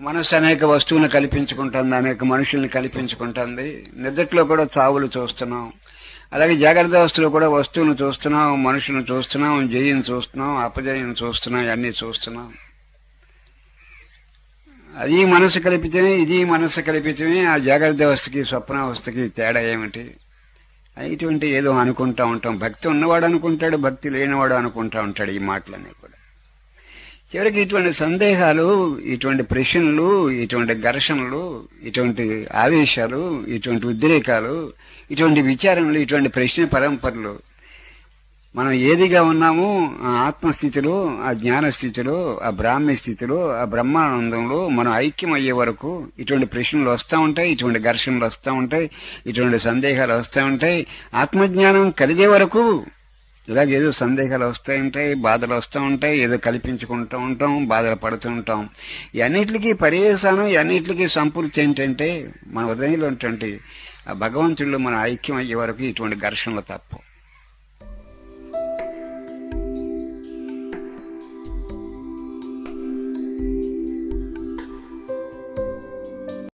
మనసు అనేక వస్తువులను కల్పించుకుంటుంది అనేక మనుషుల్ని కల్పించుకుంటుంది. నిద్రలో కూడా చావులు చూస్తున్నాం. అలాగే జాగ్రత్త అవస్థలో కూడా వస్తువులను చూస్తున్నాం మనుషులను చూస్తున్నాం జయం చూస్తున్నాం అపజయం చూస్తున్నాం ఇవన్నీ చూస్తున్నాం. అది మనసు కల్పితమే ఇది మనసు కల్పితమే ఆ జాగ్రత్త అవస్థకి స్వప్నావస్థకి తేడా ఏమిటి? ఇటువంటి ఏదో అనుకుంటా ఉంటాం. భక్తి ఉన్నవాడు అనుకుంటాడు భక్తి లేనివాడు అనుకుంటా ఉంటాడు ఈ మాటలన్నీ కూడా. చివరికి ఇటువంటి సందేహాలు ఇటువంటి ప్రశ్నలు ఇటువంటి ఘర్షణలు ఇటువంటి ఆవేశాలు ఇటువంటి ఉద్రేకాలు ఇటువంటి విచారణలు ఇటువంటి ప్రశ్న పరంపరలు. మనం ఏదిగా ఉన్నామో ఆ ఆత్మస్థితిలో ఆ జ్ఞాన స్థితిలో ఆ బ్రాహ్మ్య స్థితిలో ఆ బ్రహ్మానందంలో మనం ఐక్యం అయ్యే వరకు ఇటువంటి ప్రశ్నలు వస్తూ ఉంటాయి ఇటువంటి ఘర్షణలు వస్తూ ఉంటాయి ఇటువంటి సందేహాలు వస్తూ ఉంటాయి. ఆత్మజ్ఞానం కలిగే వరకు ఇలాగ ఏదో సందేహాలు వస్తూ ఉంటాయి బాధలు వస్తూ ఉంటాయి ఏదో కల్పించుకుంటూ ఉంటాం బాధలు పడుతూ ఉంటాం. ఇవన్నిటికీ పర్యవసానం ఇవన్నిటికీ సంపూర్తి ఏంటంటే మన హృదయంలో ఉన్నటువంటి ఆ భగవంతుడిలో మన ఐక్యం అయ్యే వరకు ఇటువంటి ఘర్షణలు తప్పు